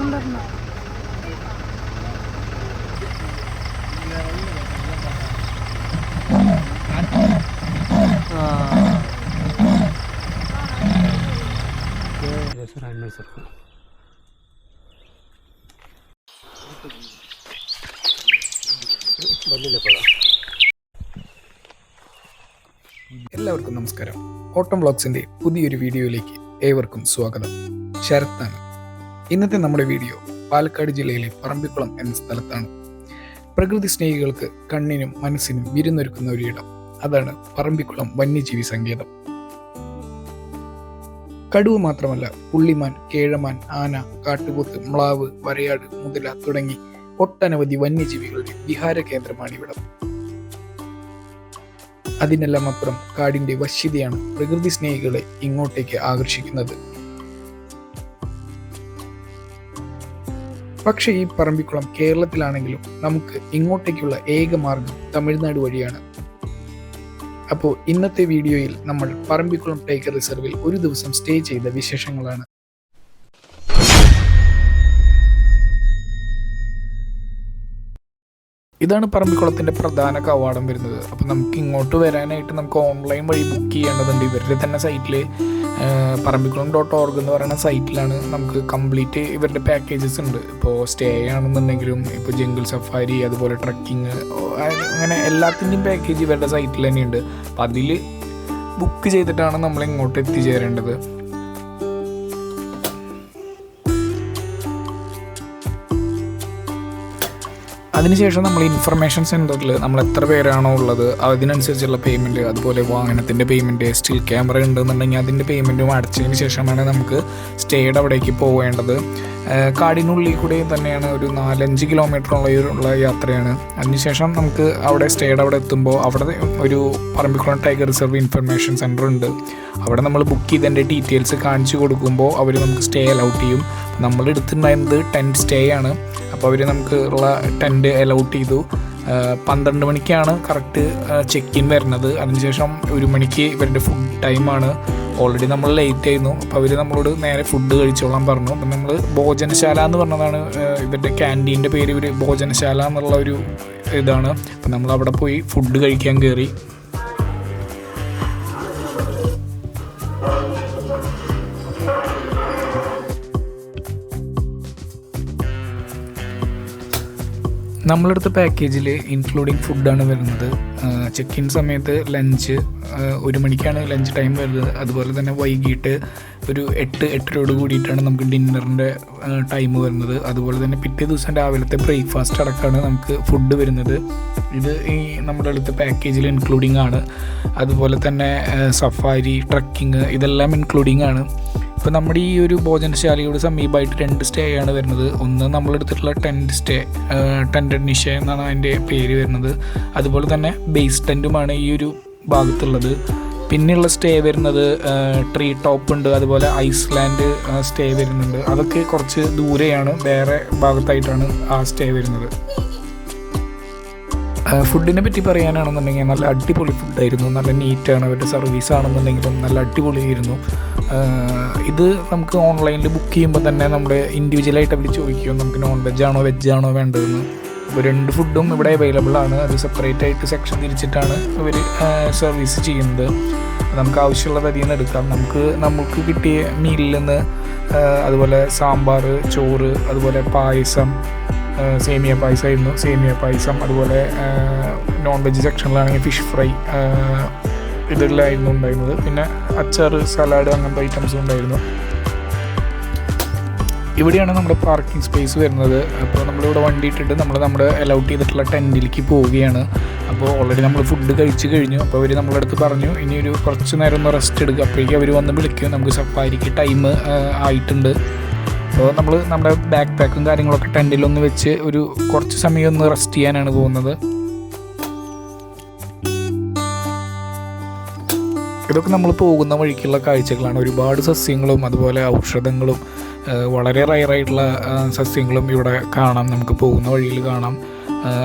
കൊണ്ടുവരണം. എല്ലാവർക്കും നമസ്കാരം. ഓട്ടം ബ്ലോഗ്സിന്റെ പുതിയൊരു വീഡിയോയിലേക്ക് ഏവർക്കും സ്വാഗതം. ശരത്താണ് ഇന്നത്തെ നമ്മുടെ വീഡിയോ പാലക്കാട് ജില്ലയിലെ പറമ്പിക്കുളം എന്ന സ്ഥലത്താണ്. പ്രകൃതി സ്നേഹികൾക്ക് കണ്ണിനും മനസ്സിനും വിരുന്നൊരുക്കുന്ന ഒരിടം അതാണ് പറമ്പിക്കുളം വന്യജീവി സങ്കേതം. കടുവ മാത്രമല്ല പുള്ളിമാൻ കേഴമാൻ ആന കാട്ടുപോത്ത് മ്ലാവ് വരയാട് മുതല തുടങ്ങി ഒട്ടനവധി വന്യജീവികളുടെ വിഹാര കേന്ദ്രമാണ് ഇവിടം. അതിനെല്ലാം അപ്പുറം കാടിന്റെ വശ്യതയാണ് പ്രകൃതി സ്നേഹികളെ ഇങ്ങോട്ടേക്ക് ആകർഷിക്കുന്നത്. പക്ഷേ ഈ പറമ്പിക്കുളം കേരളത്തിലാണെങ്കിലും നമുക്ക് ഇങ്ങോട്ടേക്കുള്ള ഏക മാർഗം തമിഴ്നാട് വഴിയാണ്. അപ്പോൾ ഇന്നത്തെ വീഡിയോയിൽ നമ്മൾ പറമ്പിക്കുളം ടൈഗർ റിസർവിൽ ഒരു ദിവസം സ്റ്റേ ചെയ്ത വിശേഷങ്ങളാണ്. ഇതാണ് പറമ്പിക്കുളത്തിന്റെ പ്രധാന കവാടം വരുന്നത്. അപ്പോൾ നമുക്ക് ഇങ്ങോട്ട് വരാനായിട്ട് നമുക്ക് ഓൺലൈൻ വഴി ബുക്ക് ചെയ്യേണ്ടതുണ്ട്. ഇവരുടെ തന്നെ സൈറ്റിൽ പറമ്പിക്കുളം ഡോട്ട് ഓർഗ് എന്ന് പറയുന്ന സൈറ്റിലാണ് നമുക്ക് കംപ്ലീറ്റ് ഇവരുടെ പാക്കേജസ് ഉണ്ട്. ഇപ്പോൾ സ്റ്റേ ആണെന്നുണ്ടെങ്കിലും ഇപ്പോൾ ജംഗിൾ സഫാരി അതുപോലെ ട്രക്കിങ് അങ്ങനെ എല്ലാത്തിന്റെയും പാക്കേജ് ഇവരുടെ സൈറ്റിൽ തന്നെയുണ്ട്. അപ്പോൾ അതിൽ ബുക്ക് ചെയ്തിട്ടാണ് നമ്മൾ ഇങ്ങോട്ട് എത്തിച്ചേരേണ്ടത്. അതിനുശേഷം നമ്മൾ ഇൻഫർമേഷൻ സെന്ററിൽ നമ്മൾ എത്ര പേരാണോ ഉള്ളത് അതിനനുസരിച്ചുള്ള പേയ്മെന്റ് അതുപോലെ വാഹനത്തിന്റെ പേയ്മെന്റ് സ്റ്റിൽ ക്യാമറ ഉണ്ടെന്നുണ്ടെങ്കിൽ അതിന്റെ പേയ്മെന്റും അടച്ചതിന് ശേഷമാണ് നമുക്ക് സ്റ്റേയുടെ അവിടേക്ക് പോവേണ്ടത്. ഏഹ് കാടിനുള്ളിൽ കൂടെയും തന്നെയാണ് ഒരു നാലഞ്ച് കിലോമീറ്ററുള്ള ഉള്ള യാത്രയാണ്. അതിനുശേഷം നമുക്ക് അവിടെ സ്റ്റേഡ് അവിടെ എത്തുമ്പോൾ അവിടെ ഒരു Parambikulam tiger reserve information centre ഉണ്ട്. അവിടെ നമ്മൾ ബുക്ക് ചെയ്തതിന്റെ ഡീറ്റെയിൽസ് കാണിച്ചു കൊടുക്കുമ്പോൾ അവർ നമുക്ക് സ്റ്റേ അലൗട്ട് ചെയ്യും. നമ്മൾ എടുത്തിട്ടുണ്ടായിരുന്നത് ടെന്റ് സ്റ്റേ ആണ്. അപ്പോൾ അവർ നമുക്ക് ഉള്ള ടെന്റ് അലൗട്ട് ചെയ്തു. പന്ത്രണ്ട് മണിക്കാണ് കറക്റ്റ് ചെക്ക് ഇൻ വരുന്നത്. അതിനുശേഷം ഒരു മണിക്ക് ഇവരുടെ ഫുഡ് ടൈമാണ് ഓൾറെഡി നമ്മൾ ലേറ്റ് ആയിരുന്നു. അപ്പോൾ അവർ നമ്മളോട് നേരെ ഫുഡ് കഴിച്ചോളാൻ പറഞ്ഞു. അപ്പം നമ്മൾ ഭോജനശാല എന്ന് പറഞ്ഞതാണ് ഇവരുടെ ക്യാന്റീന്റെ പേര് ഇവർ ഭോജനശാല എന്നുള്ള ഒരു ഇതാണ്. അപ്പം നമ്മൾ അവിടെ പോയി ഫുഡ് കഴിക്കാൻ കയറി നമ്മളെടുത്ത പാക്കേജിൽ ഇൻക്ലൂഡിങ് ഫുഡാണ് വരുന്നത്. ചെക്ക് ഇൻ സമയത്ത് ലഞ്ച് ഒരു മണിക്കാണ് ലഞ്ച് ടൈം വരുന്നത്. അതുപോലെ തന്നെ വൈകിട്ട് ഒരു എട്ട് എട്ടരയോട് കൂടിയിട്ടാണ് നമുക്ക് ഡിന്നറിന്റെ ടൈം വരുന്നത്. അതുപോലെ തന്നെ പിറ്റേ ദിവസം രാവിലത്തെ ബ്രേക്ക്ഫാസ്റ്റ് അടക്കമാണ് നമുക്ക് ഫുഡ് വരുന്നത്. ഇത് ഈ നമ്മുടെ അടുത്ത പാക്കേജിൽ ഇൻക്ലൂഡിംഗ് ആണ്. അതുപോലെ തന്നെ സഫാരി ട്രക്കിങ് ഇതെല്ലാം ഇൻക്ലൂഡിംഗ് ആണ്. ഇപ്പോൾ നമ്മുടെ ഈ ഒരു ഭോജനശാലയുടെ സമീപമായിട്ട് രണ്ട് സ്റ്റേ ആണ് വരുന്നത്. ഒന്ന് നമ്മളെടുത്തിട്ടുള്ള ടെന്റ് സ്റ്റേ ടെന്റഡ് നിഷ എന്നാണ് അതിന്റെ പേര് വരുന്നത്. അതുപോലെ തന്നെ ബേസ് ടെന്റുമാണ് ഈ ഒരു ഭാഗത്തുള്ളത്. പിന്നെയുള്ള സ്റ്റേ വരുന്നത് ട്രീ ടോപ്പ് ഉണ്ട് അതുപോലെ ഐസ്ലാൻഡ് സ്റ്റേ വരുന്നുണ്ട്. അതൊക്കെ കുറച്ച് ദൂരെയാണ് വേറെ ഭാഗത്തായിട്ടാണ് ആ സ്റ്റേ വരുന്നത്. ഫുഡിനെ പറ്റി പറയാനാണെന്നുണ്ടെങ്കിൽ നല്ല അടിപൊളി ഫുഡായിരുന്നു നല്ല നീറ്റാണ് അവരുടെ സർവീസ് ആണെന്നുണ്ടെങ്കിലും നല്ല അടിപൊളിയായിരുന്നു. ഇത് നമുക്ക് ഓൺലൈനിൽ ബുക്ക് ചെയ്യുമ്പോൾ തന്നെ നമ്മുടെ ഇൻഡിവിജ്വലായിട്ട് അവർ ചോദിക്കും നമുക്ക് നോൺ വെജ് ആണോ വെജ് ആണോ വേണ്ടതെന്ന്? രണ്ട് ഫുഡും ഇവിടെ അവൈലബിൾ ആണ്. അത് സെപ്പറേറ്റ് ആയിട്ട് സെക്ഷൻ തിരിച്ചിട്ടാണ് ഇവർ സർവീസ് ചെയ്യുന്നത്. നമുക്ക് ആവശ്യമുള്ള വരിയിൽ നിന്ന് എടുക്കാം. നമുക്ക് നമുക്ക് കിട്ടിയ മീലിൽ നിന്ന് അതുപോലെ സാമ്പാർ ചോറ് അതുപോലെ പായസം സേമിയ പായസമായിരുന്നു. സേമിയ പായസം അതുപോലെ നോൺ വെജ് സെക്ഷനിലാണെങ്കിൽ ഫിഷ് ഫ്രൈ ഇതെല്ലാമായിരുന്നു ഉണ്ടായിരുന്നത്. പിന്നെ അച്ചാർ സലാഡ് അങ്ങനത്തെ ഐറ്റംസും ഉണ്ടായിരുന്നു. ഇവിടെയാണ് നമ്മുടെ പാർക്കിംഗ് സ്പേസ് വരുന്നത്. അപ്പോൾ നമ്മളിവിടെ വണ്ടി ഇട്ടിട്ട് നമ്മൾ നമ്മുടെ അലൗട്ട് ചെയ്തിട്ടുള്ള ടെന്റിലേക്ക് പോവുകയാണ്. അപ്പോൾ ഓൾറെഡി നമ്മൾ ഫുഡ് കഴിച്ച് കഴിഞ്ഞു. അപ്പോൾ അവർ നമ്മളെ അടുത്ത് പറഞ്ഞു ഇനി ഒരു കുറച്ച് നേരം ഒന്ന് റെസ്റ്റ് എടുക്കുക അപ്പോഴേക്കും അവർ വന്ന് വിളിക്കും നമുക്ക് സഫാരിക്ക് ടൈം ആയിട്ടുണ്ട്. അപ്പോൾ നമ്മൾ നമ്മുടെ ബാക്ക് പാക്കും കാര്യങ്ങളൊക്കെ ടെന്റിലൊന്ന് വെച്ച് ഒരു കുറച്ച് സമയം ഒന്ന് റെസ്റ്റ് ചെയ്യാനാണ് പോകുന്നത്. ഇതൊക്കെ നമ്മൾ പോകുന്ന വഴിക്കുള്ള കാഴ്ചകളാണ്. ഒരുപാട് സസ്യങ്ങളും അതുപോലെ ഔഷധങ്ങളും വളരെ റയറായിട്ടുള്ള സസ്യങ്ങളും ഇവിടെ കാണാം. നമുക്ക് പോകുന്ന വഴിയിൽ കാണാം.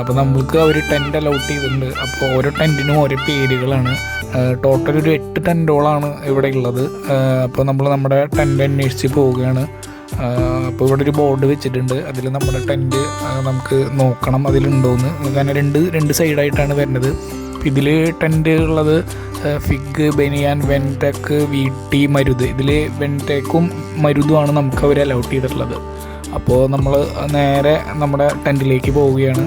അപ്പോൾ നമ്മൾക്ക് അവർ ടെന്റ് അലൗട്ട് ചെയ്തിട്ടുണ്ട്. അപ്പോൾ ഓരോ ടെന്റിനും ഓരോ പേരുകളാണ്. ടോട്ടൽ ഒരു എട്ട് ടെന്റോളാണ് ഇവിടെ ഉള്ളത്. അപ്പോൾ നമ്മൾ നമ്മുടെ ടെന്റ് അന്വേഷിച്ച് പോവുകയാണ്. അപ്പോൾ ഇവിടെ ഒരു ബോർഡ് വെച്ചിട്ടുണ്ട്. അതിൽ നമ്മുടെ ടെന്റ് നമുക്ക് നോക്കണം അതിലുണ്ടോയെന്ന് കാരണം രണ്ട് രണ്ട് സൈഡായിട്ടാണ് വരുന്നത്. ഇതിൽ ടെന്റ് ഉള്ളത് ഫിഗ് ബനിയാൻ വെൻടെക്ക് വീട്ടി മരുത്. ഇതിൽ വെൻടെക്കും മരുതുമാണ് നമുക്ക് അവർ അലൗട്ട് ചെയ്തിട്ടുള്ളത്. അപ്പോൾ നമ്മൾ നേരെ നമ്മുടെ ടെന്റിലേക്ക് പോവുകയാണ്.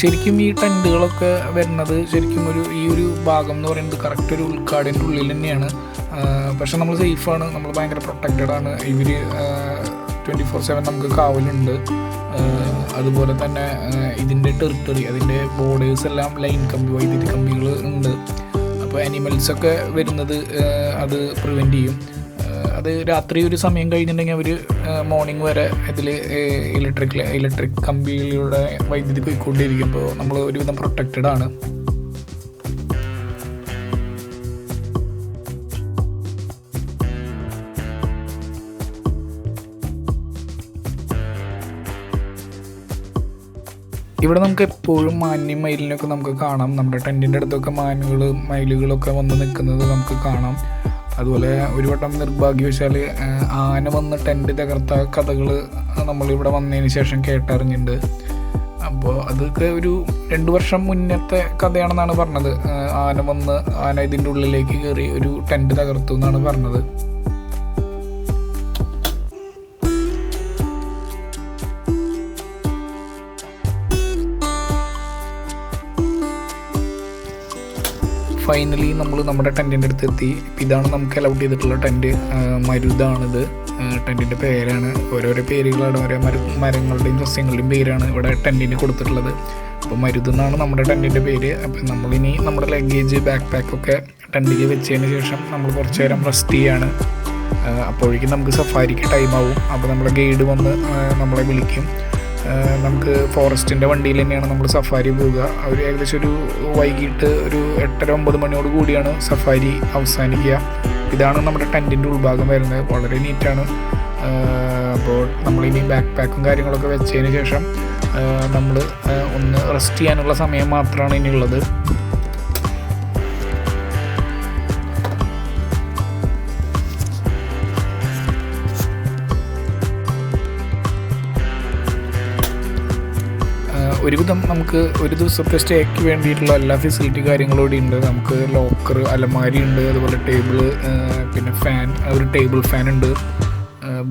ശരിക്കും ഈ ടെന്റുകളൊക്കെ വരുന്നത് ശരിക്കും ഒരു ഈ ഒരു ഭാഗം എന്ന് പറയുന്നത് കറക്റ്റ് ഒരു ഉൾക്കാടിന്റെ ഉള്ളിൽ തന്നെയാണ്. പക്ഷെ നമ്മൾ സേഫാണ് നമ്മൾ ഭയങ്കര പ്രൊട്ടക്റ്റഡ് ആണ്. ഇവർ ട്വന്റി ഫോർ സെവൻ നമുക്ക് കാവലുണ്ട്. അതുപോലെ തന്നെ ഇതിന്റെ ടെറിട്ടറി അതിന്റെ ബോർഡേഴ്സ് എല്ലാം ലൈൻ കമ്പി വൈദ്യുതി കമ്പികൾ ഉണ്ട്. അപ്പോൾ അനിമൽസൊക്കെ വരുന്നത് അത് പ്രിവെന്റ് ചെയ്യും. അത് രാത്രി ഒരു സമയം കഴിഞ്ഞിട്ടുണ്ടെങ്കിൽ അവർ മോർണിംഗ് വരെ ഇതിൽ ഇലക്ട്രിക് ഇലക്ട്രിക് കമ്പിയിലൂടെ വൈദ്യുതി പോയിക്കൊണ്ടിരിക്കുമ്പോൾ നമ്മൾ ഒരുവിധം പ്രൊട്ടക്റ്റഡ് ആണ്. ഇവിടെ നമുക്ക് എപ്പോഴും മാന്യം മയിലിനൊക്കെ നമുക്ക് കാണാം. നമ്മുടെ ടെന്റിന്റെ അടുത്തൊക്കെ മാനുകൾ മയിലുകളൊക്കെ വന്ന് നിൽക്കുന്നത് നമുക്ക് കാണാം. അതുപോലെ ഒരു വട്ടം നിർഭാഗ്യവശാൽ ആന വന്ന് ടെന്റ് തകർത്ത കഥകൾ നമ്മളിവിടെ വന്നതിന് ശേഷം കേട്ടറിഞ്ഞിട്ടുണ്ട്. അപ്പോൾ അതൊക്കെ ഒരു രണ്ട് വർഷം മുന്നത്തെ കഥയാണെന്നാണ് പറഞ്ഞത്. ആന വന്ന് ആന ഇതിന്റെ ഉള്ളിലേക്ക് കയറി ഒരു ടെന്റ് തകർത്തു എന്നാണ് പറഞ്ഞത്. ഫൈനലി നമ്മൾ നമ്മുടെ ടെന്റിന്റെ അടുത്ത് എത്തി ഇതാണ് നമുക്ക് അലൗട്ട് ചെയ്തിട്ടുള്ള ടെന്റ് മരുതാണിത്. ടെന്റിന്റെ പേരാണ്. ഓരോരോ പേരുകളാണ്. ഓരോ മര മരങ്ങളുടെയും സസ്യങ്ങളുടെയും പേരാണ് ഇവിടെ ടെന്റിന് കൊടുത്തിട്ടുള്ളത്. അപ്പോൾ മരുതെന്നാണ് നമ്മുടെ ടെന്റിന്റെ പേര്. അപ്പം നമ്മളിനി നമ്മുടെ ലഗേജ് ബാക്ക് പാക്കൊക്കെ ടെന്റിൽ വെച്ചതിന് ശേഷം നമ്മൾ കുറച്ച് നേരം റെസ്റ്റ് ചെയ്യാണ്. അപ്പോഴേക്കും നമുക്ക് സഫാരിക്ക് ടൈം ആവും. അപ്പോൾ നമ്മുടെ ഗൈഡ് വന്ന് നമ്മളെ വിളിക്കും. നമുക്ക് ഫോറസ്റ്റിന്റെ വണ്ടിയിൽ തന്നെയാണ് നമ്മൾ സഫാരി പോവുക. അവർ ഏകദേശം ഒരു വൈകിട്ട് ഒരു എട്ടര ഒമ്പത് മണിയോട് കൂടിയാണ് സഫാരി അവസാനിക്കുക. ഇതാണ് നമ്മുടെ ടെന്റിന്റെ ഉൾഭാഗം വരുന്നത്. വളരെ നീറ്റാണ്. അപ്പോൾ നമ്മളിനി ബാക്ക് പാക്കും കാര്യങ്ങളൊക്കെ വെച്ചതിന് ശേഷം നമ്മൾ ഒന്ന് റെസ്റ്റ് ചെയ്യാനുള്ള സമയം മാത്രമാണ് ഇനിയുള്ളത്. ഒരുവിധം നമുക്ക് ഒരു ദിവസത്തെ സ്റ്റേക്ക് വേണ്ടിയിട്ടുള്ള എല്ലാ ഫെസിലിറ്റി കാര്യങ്ങളും ഉണ്ട്. നമുക്ക് ലോക്കർ അലമാരി ഉണ്ട് അതുപോലെ ടേബിൾ പിന്നെ ഫാൻ ഒരു ടേബിൾ ഫാൻ ഉണ്ട്.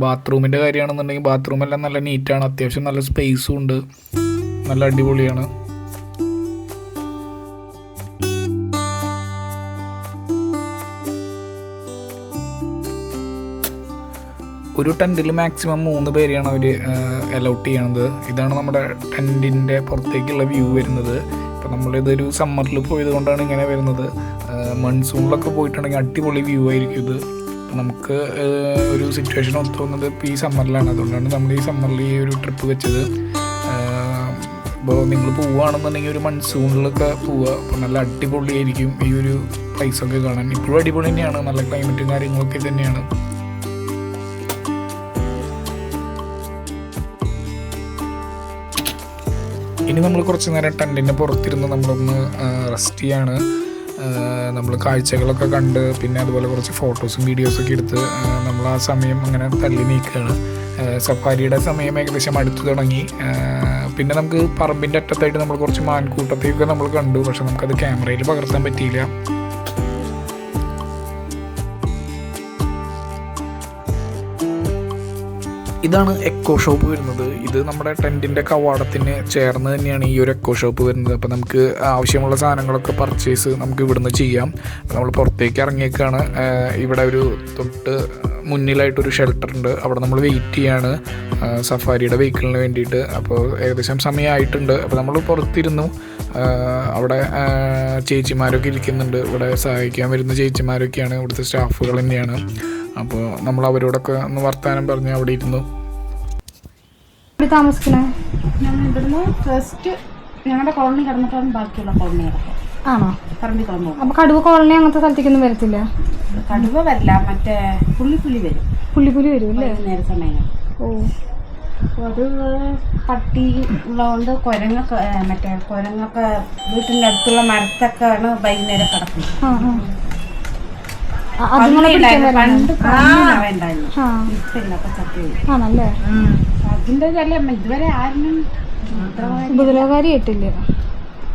ബാത്റൂമിന്റെ കാര്യമാണെന്നുണ്ടെങ്കിൽ ബാത്റൂമെല്ലാം നല്ല നീറ്റാണ് അത്യാവശ്യം നല്ല സ്പേസും ഉണ്ട്. നല്ല അടിപൊളിയാണ്. ഒരു ടെന്റിൽ മാക്സിമം മൂന്ന് പേരെയാണ് അവർ അലൗട്ട് ചെയ്യണത്. ഇതാണ് നമ്മുടെ ടെന്റിന്റെ പുറത്തേക്കുള്ള വ്യൂ വരുന്നത്. ഇപ്പം നമ്മളിതൊരു സമ്മറിൽ പോയത് കൊണ്ടാണ് ഇങ്ങനെ വരുന്നത്. മൺസൂണിലൊക്കെ പോയിട്ടുണ്ടെങ്കിൽ അടിപൊളി വ്യൂ ആയിരിക്കും ഇത്. നമുക്ക് ഒരു സിറ്റുവേഷൻ തോന്നുന്നത് ഇപ്പോൾ ഈ സമ്മറിലാണ് അതുകൊണ്ടാണ് നമ്മൾ ഈ സമ്മറിൽ ഈ ഒരു ട്രിപ്പ് വെച്ചത്. ഇപ്പോൾ നിങ്ങൾ പോവുകയാണെന്നുണ്ടെങ്കിൽ ഒരു മൺസൂണിലൊക്കെ പോവുക. അപ്പോൾ നല്ല അടിപൊളിയായിരിക്കും ഈ ഒരു പ്ലേസൊക്കെ കാണാൻ. ഇപ്പോഴും അടിപൊളി തന്നെയാണ്. നല്ല ക്ലൈമറ്റും കാര്യങ്ങളൊക്കെ തന്നെയാണ് ഇനി നമ്മൾ കുറച്ച് നേരം ടെന്റിന്റെ പുറത്തിരുന്ന് നമ്മളൊന്ന് റെസ്റ്റ് ചെയ്യാണ്. നമ്മൾ കാഴ്ചകളൊക്കെ കണ്ട് പിന്നെ അതുപോലെ കുറച്ച് ഫോട്ടോസും വീഡിയോസൊക്കെ എടുത്ത് നമ്മൾ ആ സമയം അങ്ങനെ തള്ളി നീക്കുകയാണ് സഫാരിയുടെ സമയം ഏകദേശം അടുത്ത് തുടങ്ങി. പിന്നെ നമുക്ക് പറമ്പിന്റെ അറ്റത്തായിട്ട് നമ്മൾ കുറച്ച് മാൻകൂട്ടത്തെയൊക്കെ നമ്മൾ കണ്ടു. പക്ഷെ നമുക്കത് ക്യാമറയിൽ പകർത്താൻ പറ്റിയില്ല. ഇതാണ് എക്കോ ഷോപ്പ് വരുന്നത്. ഇത് നമ്മുടെ ടെന്റിന്റെ കവാടത്തിന് ചേർന്ന് തന്നെയാണ് ഈ ഒരു എക്കോ ഷോപ്പ് വരുന്നത്. അപ്പോൾ നമുക്ക് ആവശ്യമുള്ള സാധനങ്ങളൊക്കെ പർച്ചേസ് നമുക്ക് ഇവിടുന്ന് ചെയ്യാം. നമ്മൾ പുറത്തേക്ക് ഇറങ്ങിയേക്കാണ്. ഇവിടെ ഒരു തൊട്ട് മുന്നിലായിട്ടൊരു ഷെൽട്ടർ ഉണ്ട്. അവിടെ നമ്മൾ വെയിറ്റ് ചെയ്യാണ്. സഫാരിയുടെ വെഹിക്കിളിന് വേണ്ടിയിട്ട്. അപ്പോൾ ഏകദേശം സമയമായിട്ടുണ്ട് അപ്പോൾ നമ്മൾ പുറത്തിരുന്നു. അവിടെ ചേച്ചിമാരൊക്കെ ഇരിക്കുന്നുണ്ട്. ഇവിടെ സഹായിക്കാൻ വരുന്ന ചേച്ചിമാരൊക്കെയാണ്. ഇവിടുത്തെ സ്റ്റാഫുകൾ തന്നെയാണ്. അപ്പോൾ നമ്മൾ അവരോടൊക്കെ ഒന്ന് വർത്തമാനം പറഞ്ഞ് അവിടെ ഇരുന്നു. താമസിക്കണേ? ഞങ്ങൾ ഇവിടുന്ന് ഫസ്റ്റ് ഞങ്ങളുടെ കോളനി കിടന്നിട്ടാണ് ബാക്കിയുള്ള കോളനികളൊക്കെ ആണോ? പറമ്പി കിടന്നു അപ്പൊ കടുവ കോളനി അങ്ങനത്തെ സ്ഥലത്തേക്കൊന്നും വരത്തില്ല? കടുവ വരില്ല മറ്റേ വരും. പുള്ളിപ്പുലി വരും അല്ലേ? വൈകുന്നേര സമയം. ഓ. അത് പട്ടി ഉള്ളതുകൊണ്ട് കുരങ്ങൊക്കെ മറ്റേ കുരങ്ങൊക്കെ വീട്ടിന്റെ അടുത്തുള്ള മരത്തൊക്കെയാണ് വൈകുന്നേരം കിടക്കുന്നത്. അതുങ്ങളെ. പണ്ട് ആണല്ലേ? അതിന്റെ ഇതുവരെ ആരും ഉപദ്രവകാരി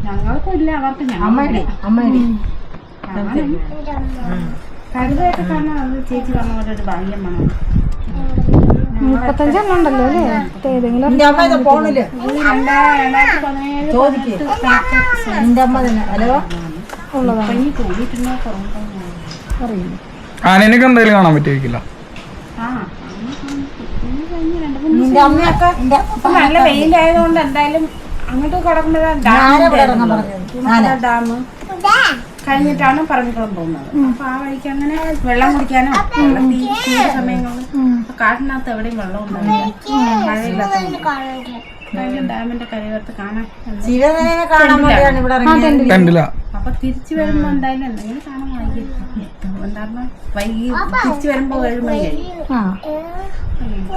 ഞങ്ങൾക്കും ഇല്ല അവർക്ക് അത് ചേച്ചി പറഞ്ഞ പോലെ ഒരു ഭാഗ്യം വേണം. മുപ്പത്തഞ്ചെണ്ണം ഉണ്ടല്ലോ അല്ലേ? ഇത് ഏതെങ്കിലും ഇത് രണ്ടാ- രണ്ടായിരത്തി പതിനേഴ് പതിനെട്ട് ഉള്ളതാണ്. അറിയില്ല. ആനേനൊക്കെ എന്തായാലും കാണാൻ പറ്റിയിരിക്കില്ല. നല്ല വെയിലായതുകൊണ്ട് എന്തായാലും അങ്ങോട്ട് കിടക്കുമ്പോഴാണ് ഡാം കഴിഞ്ഞിട്ടാണ് പറമ്പിക്കുളം പോകുന്നത് അപ്പൊ ആ വഴിക്ക് അങ്ങനെ വെള്ളം കുടിക്കാനോ വെള്ളം തീ ചൂട് സമയങ്ങളിൽ ഇപ്പൊ കാട്ടിനകത്ത് എവിടെയും വെള്ളം ഉണ്ടാവില്ല. മഴയില്ലാത്ത ഡാമിന്റെ കരയോരത്ത് കാണാൻ ടെന്റില. അപ്പൊ തിരിച്ചു വരുമ്പോ എന്തായാലും എന്തെങ്കിലും സാധനം വാങ്ങിക്കും. വൈകി തിരിച്ചു വരുമ്പോ ഏഴ് മണി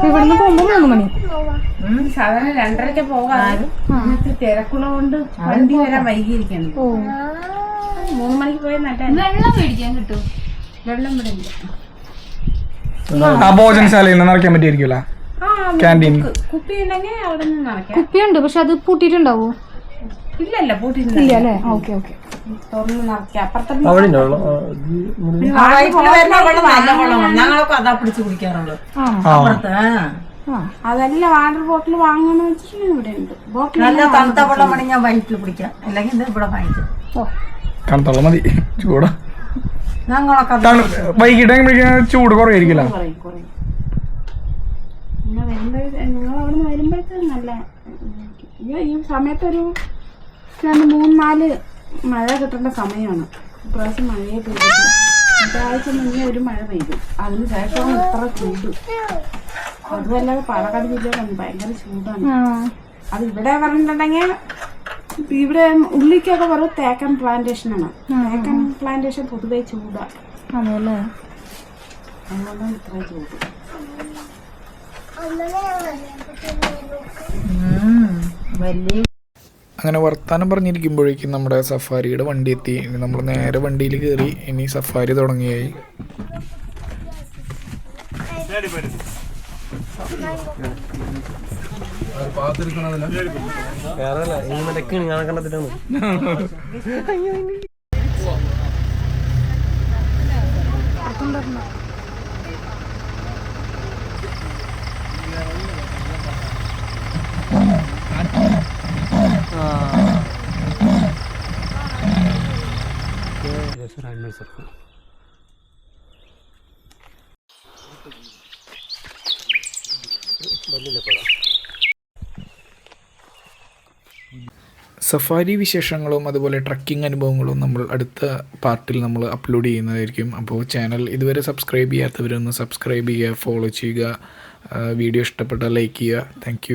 ഇവിടുന്ന് പോകുമ്പോ മൂന്ന് മണി സാധാരണ രണ്ടരയ്ക്ക് പോകാറ്. തിരക്കുള്ള തിരക്കുള്ളതുകൊണ്ട് വണ്ടി വരാൻ വൈകിയിരിക്കണം ഓ. മൂന്ന് മണിക്ക് പോയ നല്ല വെള്ളം മേടിക്കാൻ കിട്ടും. വെള്ളം ഇവിടെ ഭോജനശാലയിൽ നിന്ന് നിറയ്ക്കാൻ പറ്റിയിരിക്കില്ല ക്യാന്റീൻ കുപ്പി ഉണ്ടെങ്കിൽ അവിടെ നിന്ന് നിറയ്ക്കാം കുപ്പിയുണ്ട് പക്ഷെ അത് പൂട്ടിയിട്ടുണ്ടാവോ? ഇല്ലല്ല പൂട്ടിയിട്ടില്ല. ഇല്ല അല്ലേ? Okay okay. തുറന്ന് നിറയ്ക്കാം അപ്പുറത്തെ ഞങ്ങളൊക്കെ അതാ പിടിച്ച് കുടിക്കാറുള്ളത്. ആണോ ആ ആ. അതല്ല വാട്ടർ ബോട്ടിൽ വാങ്ങാന്ന് ഇവിടെ ഉണ്ട്. ബോട്ടിൽ നല്ല തണുത്ത വെള്ളം വേണമെങ്കിൽ ഞാൻ വൈകിട്ട് പിടിക്കാം അല്ലെങ്കിൽ ഇത് ഇവിടെ വാങ്ങിക്കും മതി. ചൂട്. ഞങ്ങളൊക്കെ അത് തണു വൈകിട്ട് ചൂട് കുറയായിരിക്കില്ല അവിടെ നിന്ന് വരുമ്പോഴത്തേക്കും നല്ല ഈ സമയത്തൊരു രണ്ട് മൂന്ന് നാല് മഴ കിട്ടേണ്ട സമയമാണ്. ഇപ്രാവശ്യം മഴയെ ഒരാഴ്ച മുന്നേ ഒരു മഴ പെയ്തു. അതിന് ശേഷം ഇത്ര ചൂട്. അതുമല്ലാതെ പാലക്കാട് ജില്ലയിലാണ് ഭയങ്കര ചൂടാണ്. ആ. അത് ഇവിടെ പറഞ്ഞിട്ടുണ്ടെങ്കിൽ ഇവിടെ ഉള്ളിക്കൊക്കെ പറയും തേക്കൻ പ്ലാന്റേഷൻ ആണ്. തേക്കൻ പ്ലാന്റേഷൻ പൊതുവേ ചൂടാ. അതെല്ലേ? അതുകൊണ്ടാണ് ഇത്ര ചൂട്. വലിയ അങ്ങനെ വർത്താനം പറഞ്ഞിരിക്കുമ്പോഴേക്കും നമ്മുടെ സഫാരിയുടെ വണ്ടി എത്തി. നമ്മൾ നേരെ വണ്ടിയിൽ കയറി ഇനി സഫാരി തുടങ്ങിയായി. സഫാരി വിശേഷങ്ങളും അതുപോലെ ട്രക്കിംഗ് അനുഭവങ്ങളും നമ്മൾ അടുത്ത പാർട്ടിൽ നമ്മൾ അപ്ലോഡ് ചെയ്യുന്നതായിരിക്കും. അപ്പോൾ ചാനൽ ഇതുവരെ സബ്സ്ക്രൈബ് ചെയ്യാത്തവരൊന്ന് സബ്സ്ക്രൈബ് ചെയ്യുക ഫോളോ ചെയ്യുക വീഡിയോ ഇഷ്ടപ്പെട്ടാൽ ലൈക്ക് ചെയ്യുക. താങ്ക്